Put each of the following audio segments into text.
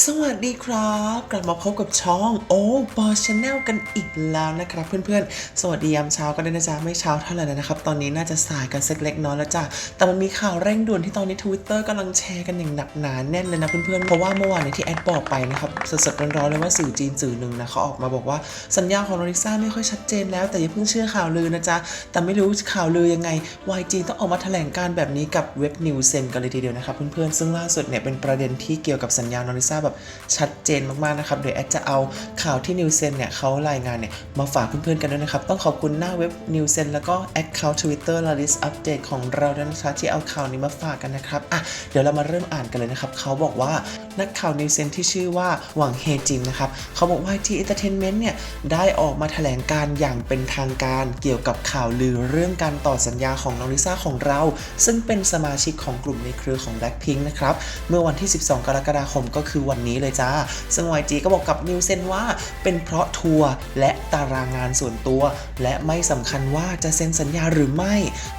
สวัสดีครับ กลับมาพบกับช่องโอ้บอชแนลกันอีกแล้วนะครับ เพื่อนๆ สวัสดียามเช้ากันด้วยนะจ๊ะไม่เช้าเท่าไหร่แล้วนะครับ ตอนนี้น่าจะสายกันสักเล็กน้อยแล้วจ้ะแต่มันมีข่าวเร่งด่วนที่ตอนนี้ Twitter กำลังแชร์กันอย่างหนักหนาแน่นเลยนะเพื่อนๆ เพราะว่าเมื่อวานเนี้ที่แอดบอกไปนะครับสดๆร้อนๆเลยว่าสื่อจีนสื่อหนึ่งนะเขาออกมาบอกว่าสัญญาของโนริซ่าไม่ค่อยชัดเจนแล้วแต่อย่าเพิ่งเชื่อข่าวลือนะจ๊ะแต่ไม่รู้ข่าวลือยังไง YG ต้องออกมาแถลงการแบบนี้กับเว็บนิวเซนกันเลยทีเดียวนะครับเพื่อนๆซึ่งล่าสุดเนี่ยเป็นประเด็นที่เกี่ยวกับสัญญาโนริซ่าแบบชัดเจนมากๆนะครับเดี๋ยวแอดจะเอาข่าวที่นิวเซนเนี่ยเขารายงานเนี่ยมาฝากเพื่อนๆกันด้วยนะครับ ต้องขอบคุณหน้าเว็บนิวเซนแล้วก็แอคเคาท์ทวิตเตอร์ลาลิสอัปเดตของเราด้วยนะคะที่เอาข่าวนี้มาฝากกันนะครับอะเดี๋ยวเรามาเริ่มอ่านกันเลยนะครับเขาบอกว่านักข่าวนิวเซนที่ชื่อว่าหวังเฮจินนะครับเขาบอกว่า YG Entertainment เนี่ยได้ออกมาแถลงการอย่างเป็นทางการเกี่ยวกับข่าวลือเรื่องการต่อสัญญาของน้องลิซ่าของเรา ซึ่งเป็นสมาชิกของกลุ่มในเครือของ Blackpink นะครับเมื่อวันที่ 12 กรกฎาคมก็คือวันนี้เลยจ้า ซึ่ง YG ก็บอกกับนิวเซนว่าเป็นเพราะทัวร์และตารางงานส่วนตัว และไม่สำคัญว่าจะเซ็นสัญญาหรือไม่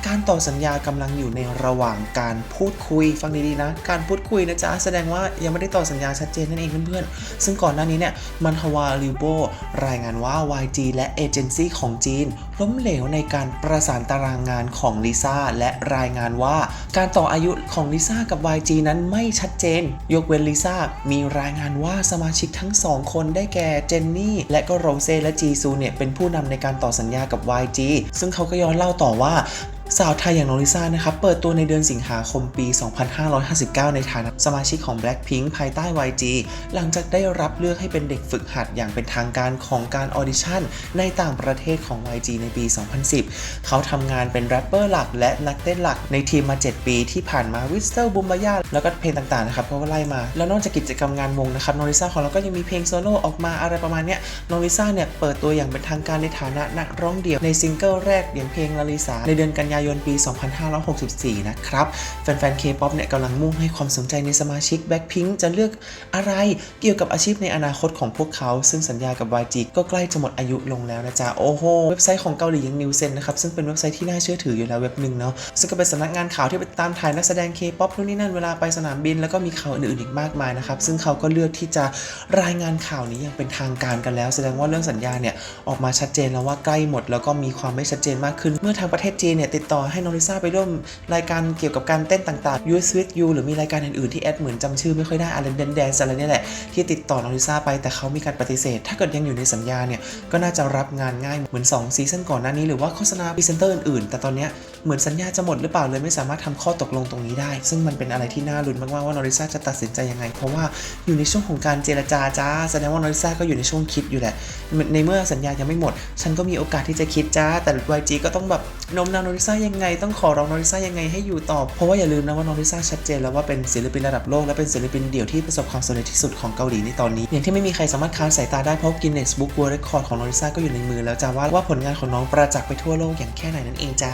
การต่อสัญญากำลังอยู่ในระหว่างการพูดคุยฟังดีๆนะ การพูดคุยนะจ๊ะแสดงว่ายังไม่ได้ต่อสัญญาชัดเจนนั่นเองเพื่อนๆ ซึ่งก่อนหน้านี้เนี่ยมันฮวาลิโบรายงานว่า YG และเอเจนซี่ของจีน ล้มเหลวในการประสานตารางงานของลิซ่าและรายงานว่า การต่ออายุของลิซ่ากับ YG นั้นไม่ชัดเจน ยกเว้นลิซ่ามีรายงานว่าสมาชิกทั้งสองคนได้แก่เจนนี่และก็โรเซ่และจีซูเนี่ยเป็นผู้นำในการต่อสัญญากับ YG ซึ่งเขาก็ย้อนเล่าต่อว่าสาวไทยอย่างน้องลิซ่านะครับเปิดตัวในเดือนสิงหาคมปี 2559 ในฐานะสมาชิกของ Blackpink ภายใต้ YG หลังจากได้รับเลือกให้เป็นเด็กฝึกหัดอย่างเป็นทางการของการออดิชั่นในต่างประเทศของ YG ในปี 2010 เขาทำงานเป็นแรปเปอร์หลักและนักเต้นหลักในทีมมา 7 ปีที่ผ่านมาวิสเตอร์บุมบายาแล้วก็เพลงต่างๆนะครับเขาก็ไล่มา แล้วนอกจากกิจกรรมงานวงนะครับน้องลิซ่าของเราก็ยังมีเพลงโซโล่ออกมาอะไรประมาณเนี้ยน้องลิซ่าเนี่ยเปิดตัวอย่างเป็นทางการในฐานะนักร้องเดี่ยวในซิงเกิลแรกอย่างเพลงลาลิสาในเดือนกันยายนปี 2564 นะครับ แฟนๆ K-POP เนี่ยกำลังมุ่งให้ความสนใจในสมาชิก Blackpink จะเลือกอะไรเกี่ยวกับอาชีพในอนาคตของพวกเขา ซึ่งสัญญากับ YG ก็ใกล้จะหมดอายุลงแล้วนะจ๊ะ โอ้โห เว็บไซต์ของเกาหลีย่าง New Sen นะครับ ซึ่งเป็นเว็บไซต์ที่น่าเชื่อถืออยู่แล้วเว็บหนึ่งเนาะซึ่งก็เป็นสำนักงานข่าวที่ไปตามถ่ายนักแสดง K-POP นู่นนี่นั่นเวลาไปสนามบินแล้วก็มีข่าวอื่นๆอีกมากมายนะครับซึ่งเขาก็เลือกที่จะรายงานข่าวนี้อย่างเป็นทางการกันแล้ว แสดงว่าเรื่องสัญญาเนี่ยออกมาชัดเจนแล้วว่าใกล้หมด แล้วก็มีความไม่ชัดเจนมากขึ้น เมื่อทางประเทศจีนเนี่ยติดต่อให้น้องลิซ่าไปร่วมรายการเกี่ยวกับการเต้นต่างๆ You With You หรือมีรายการอื่นๆที่แอดเหมือนจำชื่อไม่ค่อยได้อะไรแดนแดนอะไรเนี่ยแหละที่ติดต่อน้องลิซ่าไปแต่เขามีการปฏิเสธ ถ้าเกิดยังอยู่ในสัญญาเนี่ยก็น่าจะรับงานง่ายเหมือน2ซีซั่นก่อนหน้านี้หรือว่าโฆษณาพรีเซนเตอร์อื่นๆ แต่ตอนเนี้ย เหมือนสัญญาจะหมดหรือเปล่าเลยไม่สามารถทำข้อตกลงตรงนี้ได้ ซึ่งมันเป็นอะไรที่น่าลุ้นมากๆว่าน้องลิซ่าจะตัดสินใจยังไง เพราะว่าอยู่ในช่วงของการเจรจาจ้าแสดงว่าน้องลิซ่าก็อยู่ในช่วงคิดอยู่แหละ ในเมื่อสัญญายังไม่หมด ฉันก็มีโอกาสที่จะคิดจ้า แต่ YG ก็ต้องแบบโน้มน้าวน้องลิซ่ายังไง ต้องขอร้องน้องลิซ่ายังไงให้อยู่ต่อ เพราะว่าอย่าลืมนะว่าน้องลิซ่าชัดเจนแล้วว่าเป็นศิลปินระดับโลกและเป็นศิลปินเดี่ยวที่ประสบความสำเร็จที่สุดของเกาหลีในตอนนี้ อย่างที่ไม่มีใครสามารถค้านสายตาได้เพราะ Guinness Book World Record ของนอริซาก็อยู่ในมือแล้วจ้าว่าว่าผลงานของน้องประจักษ์ไปทั่วโลกอย่างแค่ไหนนั่นเองจ้า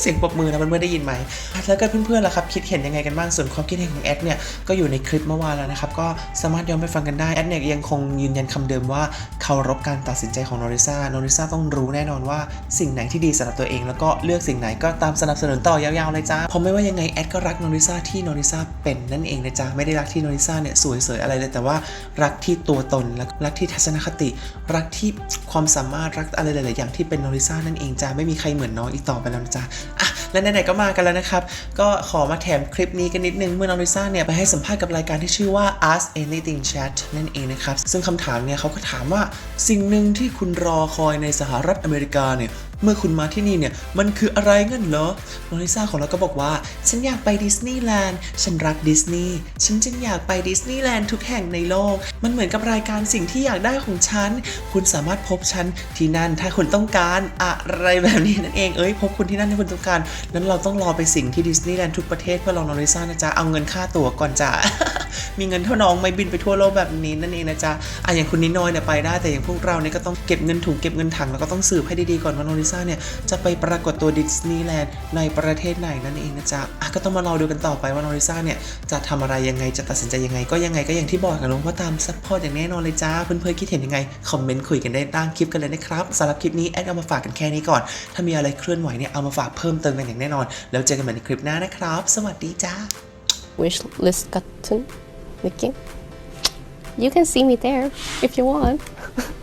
เสียงปรบมือนะเพื่อนๆได้ยินไหมแล้วก็เพื่อนๆล่ะครับคิดเห็นยังไงกันบ้างส่วนความคิดเห็นของแอดเนี่ยก็อยู่ในคลิปเมื่อวานแล้วนะครับก็สามารถย้อนไปฟังกันได้แอดเนี่ยยังคงยืนยันคำเดิมว่าเคารพการตัดสินใจของโนริซ่าโนริซ่าต้องรู้แน่นอนว่าสิ่งไหนที่ดีสำหรับตัวเอง แล้วก็เลือกสิ่งไหนก็ตามสนับสนุนต่อยาวๆเลยจ้าเพราะไม่ว่ายังไงแอดก็รักโนริซ่าที่โนริซ่าเป็นนั่นเองนะจ๊ะไม่ได้รักที่โนริซ่าเนี่ยสวยเสยอะไรเลยแต่ว่ารักที่ตัวตนและรักที่ทัศนคติ รักที่ความสามารถรักอะไรหลายๆอย่างที่เป็นโนริซ่านั่นเองจ้าไม่มีใครเหมือนน้องอีกต่อไปแล้วนะจ๊ะ และไหนๆก็มากันแล้วนะครับ ก็ขอมาแถมคลิปนี้กันนิดนึง เมื่อน้องลิซ่าเนี่ยไปให้สัมภาษณ์กับรายการที่ชื่อว่า Ask Anything Chat นั่นเองนะครับ ซึ่งคำถามเนี่ยเขาก็ถามว่าสิ่งหนึ่งที่คุณรอคอยในสหรัฐอเมริกาเนี่ย เมื่อคุณมาที่นี่เนี่ย มันคืออะไรงั้นเหรอน้องลิซาของเราก็บอกว่า ฉันอยากไปดิสนีย์แลนด์ ฉันรักดิสนีย์ ฉันจึงอยากไปดิสนีย์แลนด์ทุกแห่งในโลก มันเหมือนกับรายการสิ่งที่อยากได้ของฉัน คุณสามารถพบฉันที่นั่นถ้าคุณต้องการอะไรแบบนี้นั่นเอง เอ้ย พบคุณที่นั่นถ้าคุณต้องการ นั้นเราต้องรอไปสิ่งที่ดิสนีย์แลนด์ทุกประเทศเพื่อลองน้องลิซานะจ๊ะ เอาเงินค่าตั๋วก่อนจ้ะมีเงินเท่าน้องไม่บินไปทั่วโลกแบบนี้นั่นเองนะจ๊ะอะอย่างคุณนิดน้อยเนี่ยไปได้แต่อย่างพวกเราเนี่ยก็ต้องเก็บเงินถุงเก็บเงินถังแล้วก็ต้องสืบให้ดีๆก่อนว่าน้องลิซ่าเนี่ยจะไปปรากฏตัวดิสนีย์แลนด์ในประเทศไหนนั่นเองนะจ๊ะอะก็ต้องมารอดูกันต่อไปว่าน้องลิซ่าเนี่ยจะทำอะไรยังไงจะตัดสินใจยังไงก็ยังไงก็อย่างที่บอกกันน้องว่าตามซัพพอร์ตอย่างแน่นอนเลยจ้าเพื่อนๆคิดเห็นยังไงคอมเมนต์คุยกันได้ใต้งคลิปกันเลยนะครับสำหรับคลิปนี้แอดเอามาฝากกันแค่นี้ก่อน ถ้ามีอะไรเคลื่อนไหวเนี่ยเอามาฝากเพิ่มเติมกันอย่างแน่นอน แล้วเจอกันใหม่ในคลิปหน้านะครับ สวัสดีจ้า wish list 같은 looking. You can see me there if you want.